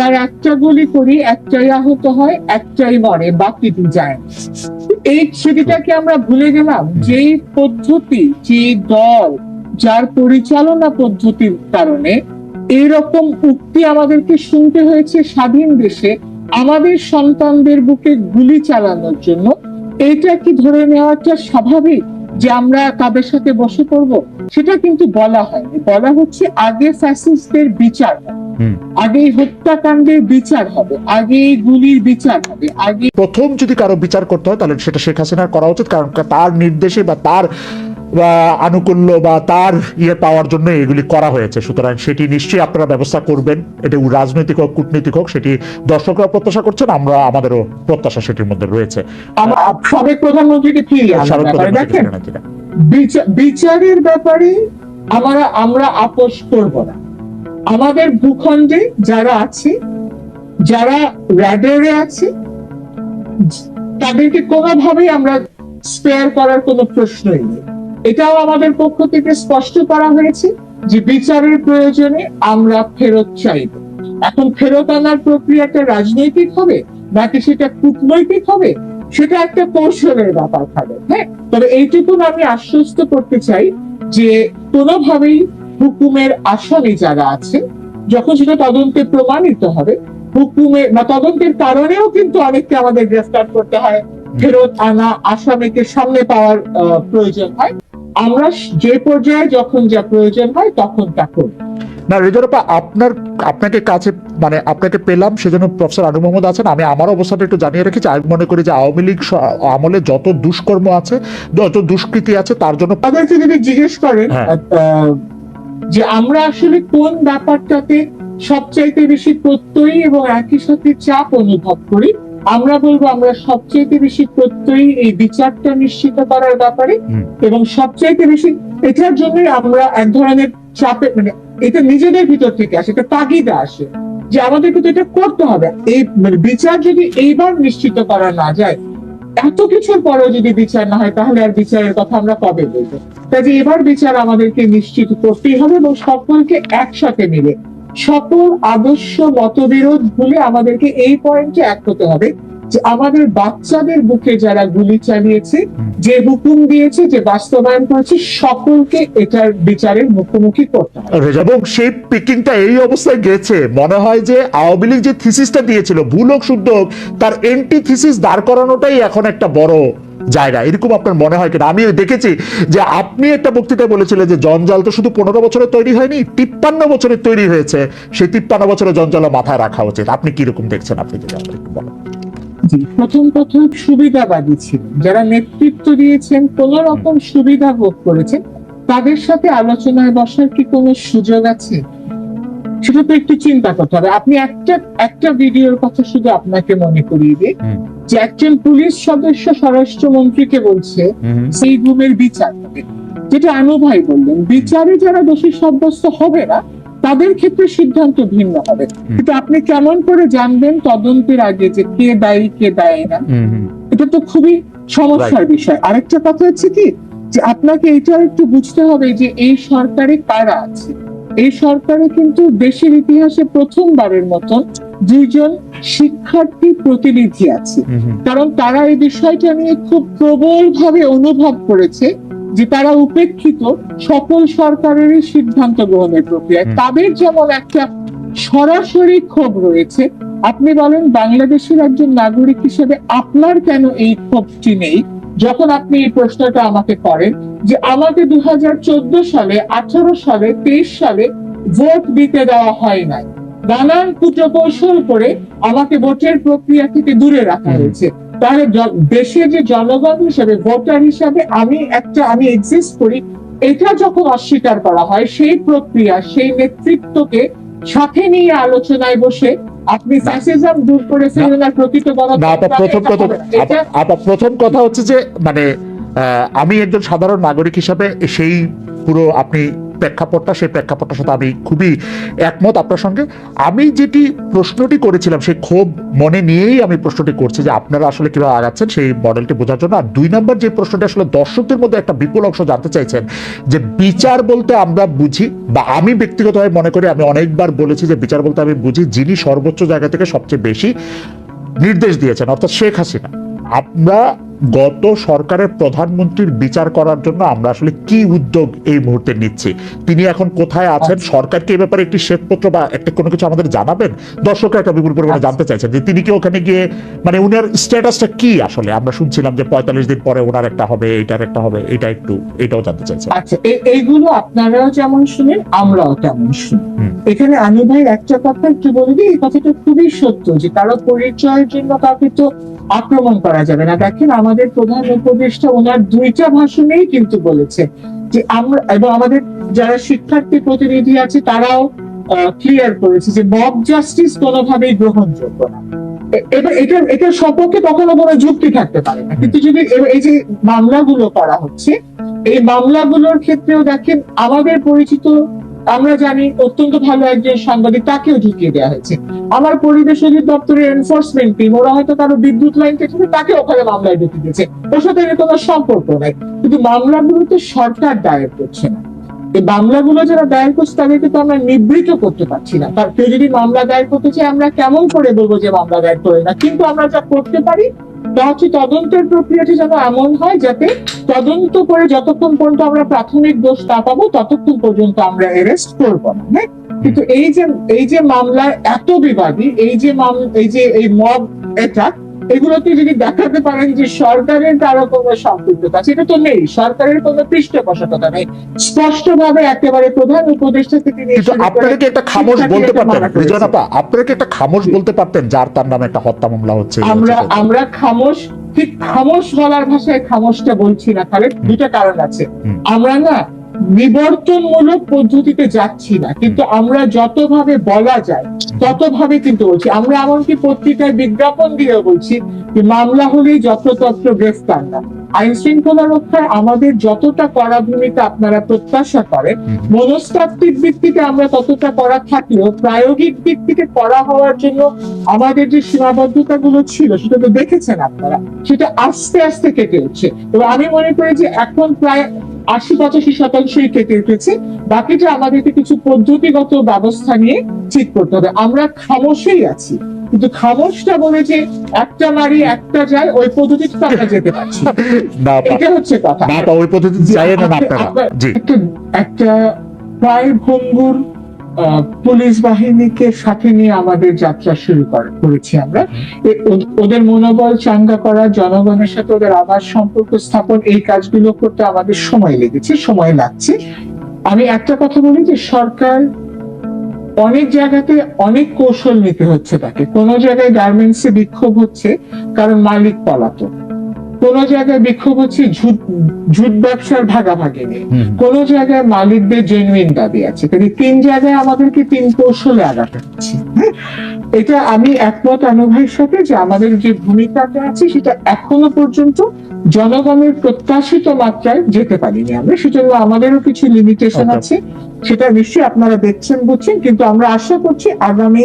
তার একটা গুলি করি, একটাই আহত হয়, একটাই মরে বাকিটি যায় এই স্মৃতিটাকে আমরা ভুলে গেলাম, যেই পদ্ধতি যে দল, যার পরিচালনা পদ্ধতির কারণে এইরকম উক্তি আমাদেরকে শুনতে হয়েছে স্বাধীন দেশে, আমাদের সন্তানদের বুকে গুলি চালানোর জন্য। এটা কি ধরে নেওয়াটা স্বাভাবিক? যে আমরা তাদের সাথে বসে করব সেটা কিন্তু বলা হয়নি। বলা হচ্ছে আগে ফ্যাসিস্টদের বিচার আগে হত্যাকাণ্ডের বিচার হবে আগে গুলির বিচার হবে আগে প্রথম যদি কারও বিচার করতে হয় তাহলে সেটা শেখ হাসিনার করা উচিত কারণ তার নির্দেশে বা তার আনুকূল্য বা তার ইয়ে পাওয়ার জন্য এগুলি করা হয়েছে। সুতরাং সেটি নিশ্চয়ই আপনারা ব্যবস্থা করবেন। এটা রাজনৈতিক হোক কূটনৈতিক হোক সেটি দর্শকরা প্রত্যাশা করছেন আমরা আমাদেরও প্রত্যাশা সেটির মধ্যে রয়েছে। সাবেক প্রধানমন্ত্রীকে ফিরিয়ে দেখেন বিচারের ব্যাপারে আমরা আমরা আপোষ করব না। আমাদের ভূখণ্ডে যারা আছে যারা র্যাডারে আছে তাদেরকে কোনোভাবেই আমরা স্পেয়ার করার কোনো প্রশ্নই নেই। এটাও আমাদের পক্ষ থেকে স্পষ্ট করা হয়েছে যে বিচারের প্রয়োজনে আমরা ফেরত চাইব। এখন ফেরত আনার প্রক্রিয়াটা রাজনৈতিক হবে নাকি সেটা কূটনৈতিক হবে, সেটা একটা কৌশলের ব্যাপার থাকে হ্যাঁ? তবে এইটুকুন আমি আশ্বস্ত করতে চাই যে কোনোভাবেই হুকুমের আসামি যারা আছে, যখন সেটা তদন্তে প্রমাণিত হবে হুকুমের বা তদন্তের কারণেও কিন্তু অনেককে আমাদের গ্রেফতার করতে হয়, ফেরত আনা আসামিকে সামনে পাওয়ার প্রয়োজন হয়। আমরা যে পর্যায়ে যখন যা প্রয়োজন হয় তখন তা না রেজারপা আপনার আপনাকে কাছে মানে আপনাকে পেলাম সেজন্য প্রফেসর আনু মোহাম্মদ আছেন। আমি আমার অবস্থাটা একটু জানিয়ে রেখেছি। আমি মনে করি যে আওয়ামী লীগ আমলে যত দুষ্কর্ম আছে যত দুষ্কৃতি আছে তার জন্য তাদেরকে যদি জিজ্ঞেস করেন হ্যাঁ। যে আমরা আসলে কোন ব্যাপারটাতে সবচাইতে বেশি প্রত্যয়ী এবং একই সাথে চাপ অনুভব করি আমরা বলব আমরা সবচাইতে বেশি প্রত্যয়ী এই বিচারটা নিশ্চিত করার ব্যাপারে এবং সবচাইতে বেশি এটার জন্যই আমরা এক ধরনের চাপে মানে এটা নিজেদের ভিতর থেকে আসে এটা তাগিদা আসে যে আমাদেরকে তো এটা করতে হবে। এই মানে বিচার যদি এইবার নিশ্চিত করা না যায় এত কিছুর পরেও যদি বিচার না হয় তাহলে আর বিচারের কথা আমরা কবে বলব? কাজে এবার বিচার আমাদেরকে নিশ্চিত করতেই হবে এবং সকলকে একসাথে মিলে সকল আদর্শ মতবিরোধ ভুলে আমাদেরকে এই পয়েন্টে এক হতে হবে যে আমাদের বাচ্চাদের বুকে যারা গুলি চালিয়েছে, যে হুকুম দিয়েছে, যে বাস্তবায়ন করেছে, সকলকে এটার বিচারের মুখোমুখি করতে হবে। এবং সেই পিকিংটা এই অবস্থায় গেছে। মনে হয় যে আওয়ামী লীগ যে থিসিসটা দিয়েছিল, ভুল হোক, শুদ্ধ হোক, তার এন্টি থিসিস দাঁড় করানোটাই এখন একটা বড় জায়গা এরকম আপনার মনে হয় কিনা? আমি দেখেছি যে আপনি একটা বক্তৃতায় বলেছিলেন যে জঞ্জাল তো শুধু পনেরো বছরে তৈরি হয়নি তিপ্পান্ন বছরে তৈরি হয়েছে। সেই তিপ্পান্ন বছরে জঞ্জাল মাথায় রাখা উচিত। আপনি কীরকম দেখছেন? আপনি যদি একটু বলেন। প্রথম প্রথম সুবিধাবাদী ছিল যারা নেতৃত্ব দিয়েছেন কোন রকম সুবিধা ভোগ করেছেন তাদের সাথে আলোচনায় বসার কি কোনো সুযোগ আছে? সেটা তো একটু চিন্তা করতে হবে। আপনি একটা একটা ভিডিওর কথা শুধু আপনাকে মনে করিয়ে দিই। যে একজন পুলিশ সদস্য স্বরাষ্ট্রমন্ত্রীকে বলছে সেই গুমের বিচার হবে। যেটা আনু ভাই বললেন বিচারে যারা দোষী সাব্যস্ত হবে না তাদের ক্ষেত্রে সিদ্ধান্ত ভিন্ন হবে। কিন্তু আপনি কেমন করে জানবেন তদন্তের আগে যে কে দায়ী কে দায়ী না? এটা তো খুবই সমস্যার বিষয়। আরেকটা কথা হচ্ছে কি যে আপনাকে এটা একটু বুঝতে হবে যে এই সরকারে কারা আছে? এই সরকারে কিন্তু দেশের ইতিহাসে প্রথমবারের মতন দুইজন শিক্ষার্থী প্রতিনিধি আছে। কারণ তারা এই বিষয়টা নিয়ে খুব প্রবল ভাবে অনুভব করেছে যে তারা উপেক্ষিত সকল সরকারেরই সিদ্ধান্ত গ্রহণের প্রক্রিয়ায়। তাদের যেমন একটা সরাসরি ক্ষোভ রয়েছে আপনি বলেন বাংলাদেশের একজন নাগরিক হিসেবে আপনার কেন এই ক্ষোভটি নেই? যখন আপনি এই প্রশ্নটা আমাকে করেন যে আমাকে দু হাজার চোদ্দ সালে আঠারো সালে তেইশ সালে ভোট দিতে দেওয়া হয় নাই। নানান কুটকৌশল করে আমাকে ভোটের প্রক্রিয়া থেকে দূরে রাখা হয়েছে। তাহলে জ- দেশে যে জনগণ হিসেবে ভোটার হিসাবে আমি একটা আমি এক্সিস্ট করি এটা যখন অস্বীকার করা হয় সেই প্রক্রিয়া সেই নেতৃত্বকে সাথে নিয়ে আলোচনায় বসে আপনি ফ্যাসিজম দূর করে ফেলুন আর প্রকৃত প্রথম কথা প্রথম কথা হচ্ছে যে মানে আমি একজন সাধারণ নাগরিক হিসাবে সেই পুরো আপনি প্রেক্ষাপটটা, সেই প্রেক্ষাপটটার সাথে আমি খুবই একমত আপনার সঙ্গে। আমি যেটি প্রশ্নটি করেছিলাম সেই ক্ষোভ মনে নিয়েই আমি প্রশ্নটি করছি যে আপনারা আসলে কীভাবে আগাচ্ছেন সেই মডেলটি বোঝার জন্য। আর দুই নম্বর যে প্রশ্নটি আসলে দর্শকদের মধ্যে একটা বিপুল অংশ জানতে চাইছেন, যে বিচার বলতে আমরা বুঝি বা আমি ব্যক্তিগতভাবে মনে করি, আমি অনেকবার বলেছি যে বিচার বলতে আমি বুঝি যিনি সর্বোচ্চ জায়গা থেকে সবচেয়ে বেশি নির্দেশ দিয়েছেন, অর্থাৎ শেখ হাসিনা। আমরা গত সরকারের প্রধানমন্ত্রীর বিচার করার জন্য আমরা আসলে কি উদ্যোগ এই মুহূর্তে নিচ্ছি? তিনি এখন কোথায় আছেন? সরকারকে এই ব্যাপারে একটি শ্বেতপত্র বা একটা কোনো কিছু আমাদের জানাবেন? দর্শকরা একটা বিপুল পরিমাণে জানতে চাইছেন যে তিনি কি ওখানে গিয়ে মানে উনার স্ট্যাটাসটা কি আসলে? আমরা শুনছিলাম যে পঁয়তাল্লিশ দিন পরে ওনার একটা হবে এটার একটা হবে এটা একটু এটাও জানতে চাইছেন। আচ্ছা এইগুলো আপনারাও যেমন শুনেন আমরাও তেমন শুনি। এখানে আমি ভাই একটা কথা একটু বলে দিই এই কথাটা খুবই সত্য যে কারও পরিচয়ের জন্য কাউকে তো আক্রমণ করা যাবে না। দেখেন আমাদের প্রধান উপদেষ্টা ওনার দুইটা ভাষণেই কিন্তু বলেছে যে আমরা, এবং আমাদের যারা শিক্ষার্থী প্রতিনিধি আছে, তারাও ক্লিয়ার করেছে যে মব জাস্টিস কোনোভাবেই গ্রহণযোগ্য না। এ- এবার এটা এটার সপক্ষে কখনো কোনো যুক্তি থাকতে পারে না। কিন্তু যদি এই যে মামলাগুলো করা হচ্ছে, এই মামলাগুলোর ক্ষেত্রেও দেখেন, আমাদের পরিচিত আমরা জানি অত্যন্ত ভালো একজন সাংবাদিক, তাকেও ঢুকিয়ে দেওয়া হয়েছে। আমার পরিবেশ অধিদপ্তরের এনফোর্সমেন্ট টিম ওরা হয়তো কারও বিদ্যুৎ লাইন কেটে তাকে ওখানে মামলায় ঢুকিয়ে দিয়েছে। ওর সাথে এর কোনো সম্পর্ক নাই। কিন্তু মামলাগুলো তো সরকার দায়ের করছে না। এই মামলাগুলো যারা দায়ের করছে, তাদেরকে তো আমরা নিবৃত করতে পারছি না। তার কেউ যদি মামলা দায়ের করতে চায়, আমরা কেমন করে বলব যে মামলা দায়ের করে না? কিন্তু আমরা যা করতে পারি তা হচ্ছে তদন্তের প্রক্রিয়াটি যেন এমন হয় যাতে তদন্ত করে যতক্ষণ পর্যন্ত আমরা প্রাথমিক দোষ না পাবো, ততক্ষণ পর্যন্ত আমরা এরেস্ট করব না হ্যাঁ? কিন্তু এই যে এই যে মামলায় এত বিবাদী, এই যে এই যে, এই মব এটা এগুলোতে যদি দেখাতে পারেন যে সরকারের কারও কোনো সম্পৃক্ততা এটা তো নেই। সরকারের কোনো পৃষ্ঠপোষকতা নেই। স্পষ্ট ভাবে একেবারে প্রধান উপদেষ্টা থেকে নিয়ে কিন্তু শুরু করে আপনারা কি একটা খামোশ বলতে পারতেন। করেছে। আপনারা কি একটা খামোশ বলতে পারতেন যার তার নামে একটা হত্যা মামলা হচ্ছে আমরা। আমরা খামোশ ঠিক খামোশ বলার ভাষায় খামোশটা বলছি না। তাহলে দুটা কারণ আছে। আমরা না বিবর্তনমূলক পদ্ধতিতে যাচ্ছি না কিন্তু আমরা যতভাবে বলা যায় ততভাবে কিন্তু বলছি। আমরা এমনকি পত্রিকায় বিজ্ঞাপন দিয়ে বলছি যে মামলা হলেই যত্রতত্র গ্রেফতার না। আইন শৃঙ্খলা রক্ষায় আমাদের যতটা করা ভূমিকা আপনারা প্রত্যাশা করেন মনস্তাত্ত্বিক থেকে আমরা ততটা করা থাকলেও প্রায়োগিক দিক থেকে করা হওয়ার জন্য আমাদের যে সীমাবদ্ধতা গুলো ছিল সেটা তো দেখেছেন আপনারা সেটা আস্তে আস্তে কেটে উঠছে। এবং আমি মনে করি যে এখন প্রায় আশি পঁচাশি শতাংশই কেটে উঠেছে। বাকিটা আমাদেরকে কিছু পদ্ধতিগত ব্যবস্থা নিয়ে ঠিক করতে হবে। আমরা খামোশেই আছি। কিন্তু খামোশটা বলে যে একটা মারি একটা যায় ওই পদ্ধতিতে তো আমরা যেতে পারছি। এটা হচ্ছে কথা। ওই পদ্ধতিতে একটা একটা প্রায় ভঙ্গুর পুলিশ বাহিনীকে সাথে নিয়ে আমাদের যাত্রা শুরু করেছি আমরা। ওদের মনোবল চাঙ্গা করা, জনগণের সাথে ওদের আবার সম্পর্ক স্থাপন, এই কাজগুলো করতে আমাদের সময় লেগেছে, সময় লাগছে। আমি একটা কথা বলি যে সরকার অনেক জায়গাতে অনেক কৌশল নিতে হচ্ছে তাকে। কোনো জায়গায় গার্মেন্টসে বিক্ষোভ হচ্ছে, কারণ মালিক পলাতক। কোন জায়গায় বিক্ষোভ হচ্ছে ঝুট ব্যবসার ভাগাভাগি নিয়ে হুম, কোন জায়গায় মালিকদের জেনুইন দাবি আছে। কিন্তু তিন জায়গায় আমাদেরকে তিন কৌশলে আগাতে হচ্ছে? এটা আমি একমত আনুভাইয়ের সাথে যে আমাদের যে ভূমিকাটা আছে সেটা এখনও পর্যন্ত জনগণের প্রত্যাশিত মাত্রায় যেতে পারিনি আমরা। সেজন্য আমাদেরও কিছু লিমিটেশন আছে। সেটা নিশ্চয়ই আপনারা দেখছেন বুঝছেন। কিন্তু আমরা আশা করছি আগামী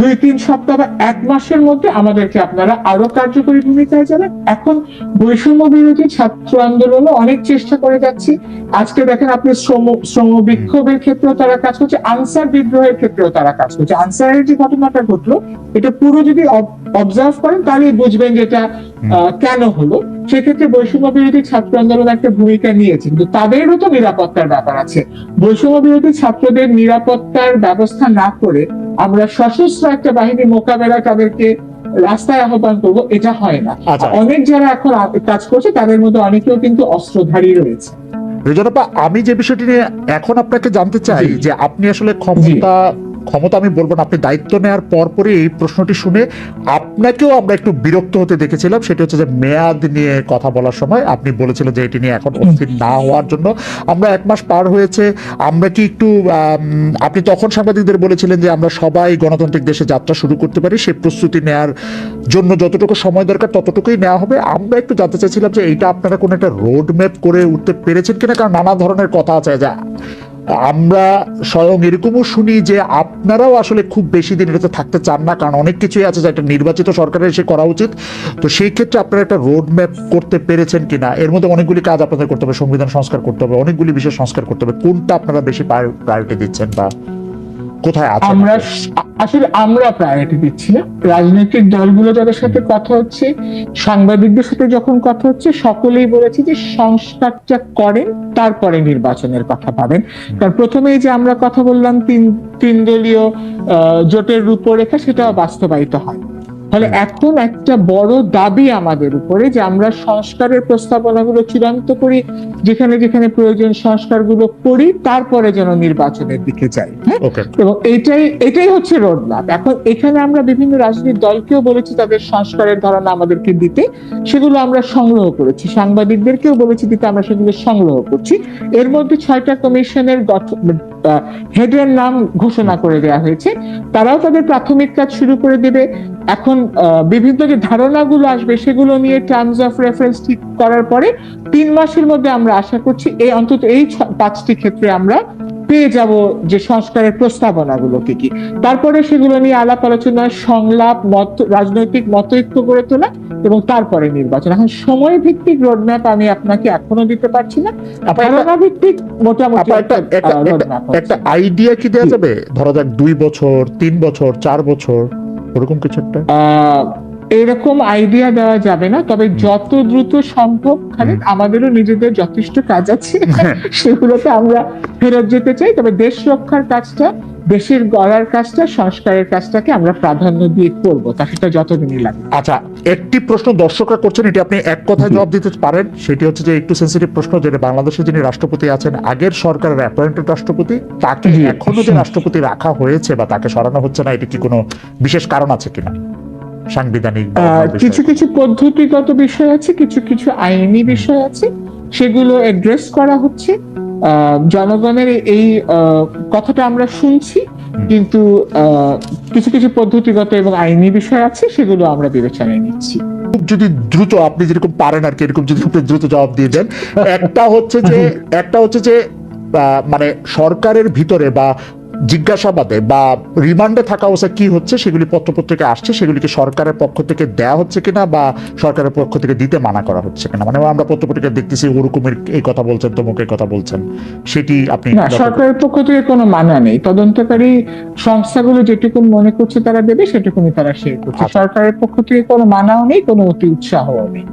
দুই তিন সপ্তাহ বা এক মাসের মধ্যে আমাদেরকে আপনারা আরও কার্যকরী ভূমিকায় যাবেন। এখন বৈষম্য বিরোধী ছাত্র আন্দোলনও অনেক চেষ্টা করে যাচ্ছি। আজকে দেখেন আপনি শ্রম শ্রম বিক্ষোভের ক্ষেত্রেও তারা কাজ করছে আনসার বিদ্রোহের ক্ষেত্রেও তারা কাজ করছে। আনসারের যে ঘটনাটা ঘটলো এটা পুরো যদি অবজার্ভ করেন তাহলেই বুঝবেন যে এটা আহ, কেন হলো। সেক্ষেত্রে বৈষম্য বিরোধী ছাত্র আন্দোলন একটা ভূমিকা নিয়েছে কিন্তু তাদেরও তো নিরাপত্তার ব্যাপার আছে। বৈষম্য বিরোধী ছাত্রদের নিরাপত্তার ব্যবস্থা না করে আমরা সশস্ত্র একটা বাহিনী মোকাবেলা তাদেরকে রাস্তায় আহ্বান করব এটা হয় না। আচ্ছা। অনেক যারা এখন কাজ করছে তাদের মধ্যে অনেকেও কিন্তু অস্ত্রধারী রয়েছে। রেজানাপা আমি যে বিষয়টি নিয়ে এখন আপনাকে জানতে চাই যে আপনি আসলে ক্ষমতা ক্ষমতা আমি বলব না, আপনি দায়িত্ব নেওয়ার পরপরই এই প্রশ্নটি শুনে আপনাকেও আমরা একটু বিরক্ত হতে দেখেছিলাম। সেটা হচ্ছে যে মেয়াদ নিয়ে কথা বলার সময় আপনি বলেছিলেন যে এটি নিয়ে এখন অস্থির না হওয়ার জন্য। আমরা এক মাস পার হয়েছে, আমরা কি একটু আপনি তখন সাংবাদিকদের বলেছিলেন যে আমরা সবাই গণতান্ত্রিক দেশে যাত্রা শুরু করতে পারি সেই প্রস্তুতি নেয়ার জন্য যতটুকু সময় দরকার ততটুকুই নেওয়া হবে। আমরা একটু জানতে চাইছিলাম যে এইটা আপনারা কোনো একটা রোড ম্যাপ করে উঠতে পেরেছেন কিনা? কারণ নানা ধরনের কথা আছে, যে আমরা স্বয়ং এরকমও শুনি যে আপনারাও আসলে খুব বেশি দিন এটাতে থাকতে চান না, কারণ অনেক কিছুই আছে যে একটা নির্বাচিত সরকারের এসে করা উচিত। তো সেই ক্ষেত্রে আপনারা একটা রোড ম্যাপ করতে পেরেছেন কিনা? এর মধ্যে অনেকগুলি কাজ আপনাদের করতে হবে, সংবিধান সংস্কার করতে হবে, অনেকগুলি বিষয় সংস্কার করতে হবে। কোনটা আপনারা বেশি প্রায়োরিটি দিচ্ছেন বা কোথায় আছেন আমরা আসলে আমরা প্রায়োরিটি দিচ্ছি না। রাজনৈতিক দলগুলো যাদের সাথে কথা হচ্ছে সাংবাদিকদের সাথে যখন কথা হচ্ছে সকলেই বলেছে যে সংস্কারটা করেন তারপরে নির্বাচনের কথা পাবেন কারণ প্রথমেই যে আমরা কথা বললাম তিন তিন দলীয় জোটের রূপরেখা সেটা বাস্তবায়িত হয়। ফলে এখন একটা বড় দাবি আমাদের উপরে যে আমরা সংস্কারের প্রস্তাবনাগুলো চূড়ান্ত করি যেখানে যেখানে প্রয়োজন সংস্কারগুলো করি তারপরে যেন নির্বাচনের দিকে যাই। হ্যাঁ? এবং এটাই এটাই হচ্ছে রোড ম্যাপ এখন এখানে আমরা বিভিন্ন রাজনৈতিক দলকেও বলেছি তাদের সংস্কারের ধারণা আমাদেরকে দিতে। সেগুলো আমরা সংগ্রহ করেছি। সাংবাদিকদেরকেও বলেছি দিতে আমরা সেগুলো সংগ্রহ করছি। এর মধ্যে ছয়টা কমিশনের গঠন হেডের নাম ঘোষণা করে দেওয়া হয়েছে। তারাও তাদের প্রাথমিক কাজ শুরু করে দেবে। এখন বিভিন্ন যে ধারণাগুলো আসবে সেগুলো নিয়ে টার্মস অফ রেফারেন্স ঠিক করার পরে তিন মাসের মধ্যে আমরা আশা করছি এই অন্তত এই পাঁচটি ক্ষেত্রে আমরা পেয়ে যাব যে সংস্কারের প্রস্তাবনাগুলো কি। কি তারপরে সেগুলো নিয়ে আলাপ আলোচনা সংলাপ মত রাজনৈতিক মতৈক্য গড়ে তোলা এবং তারপরে নির্বাচন। এখন সময় ভিত্তিক রোডম্যাপ আমি আপনাকে এখনও দিতে পারছি না। ধারণা ভিত্তিক মোটামুটি একটা আইডিয়া কি দেওয়া যাবে? ধরা যাক দুই বছর তিন বছর চার বছর ওরকম কিছু একটা? এরকম আইডিয়া দেওয়া যাবে না তবে যত দ্রুত সম্ভব খালিদ আমাদেরও নিজেদের যথেষ্ট কাজ আছে। হ্যাঁ। সেগুলোতে আমরা ফেরত যেতে চাই তবে দেশ রক্ষার কাজটা দেশের গড়ার কাজটা সংস্কারের কাজটাকে আমরা প্রাধান্য দিয়ে করব সেটা যতদিনই লাগে। আচ্ছা একটি প্রশ্ন দর্শকরা করছেন এটি আপনি এক কথায় জবাব দিতে পারেন সেটি হচ্ছে যে একটু সেন্সিটিভ প্রশ্ন যেটা বাংলাদেশে যিনি রাষ্ট্রপতি আছেন আগের সরকারের অ্যাপয়েন্টেড রাষ্ট্রপতি তাকে এখনও যে রাষ্ট্রপতি রাখা হয়েছে বা তাকে সরানো হচ্ছে না এটি কি কোনো বিশেষ কারণ আছে কিনা? সাংবিধানিক কিছু কিছু পদ্ধতিগত বিষয় আছে কিছু কিছু আইনি বিষয় আছে সেগুলো অ্যাড্রেস করা হচ্ছে। জনগণের এই কথাটা আমরা শুনছি কিন্তু কিছু কিছু পদ্ধতিগত এবং আইনি বিষয় আছে সেগুলো আমরা বিবেচনায় নিচ্ছি। খুব যদি দ্রুত আপনি যেরকম পারেন আর কি এরকম যদি আপনি দ্রুত জবাব দিয়ে দেন একটা হচ্ছে যে একটা হচ্ছে যে মানে সরকারের ভিতরে বা জিজ্ঞাসাবাদে বা রিমান্ডে থাকা অবস্থা কি হচ্ছে সেগুলি পত্রপত্রিকা আসছে সেগুলিকে সরকারের পক্ষ থেকে দেয়া হচ্ছে কিনা বা সরকারের পক্ষ থেকে দিতে মানা করা হচ্ছে কিনা? মানে আমরা পত্রপত্রিকা দেখতেছি ওরকমের এই কথা বলছেন তমুক এই কথা বলছেন। সেটি আপনি না সরকারের পক্ষ থেকে কোনো মানা নেই। তদন্তকারী সংস্থাগুলো যেটুকু মনে করছে তারা দেবে সেটুকুনি তারা শেয়ার করছে। আচ্ছা। সরকারের পক্ষ থেকে কোনো মানাও নেই কোনো অতি উৎসাহও নেই।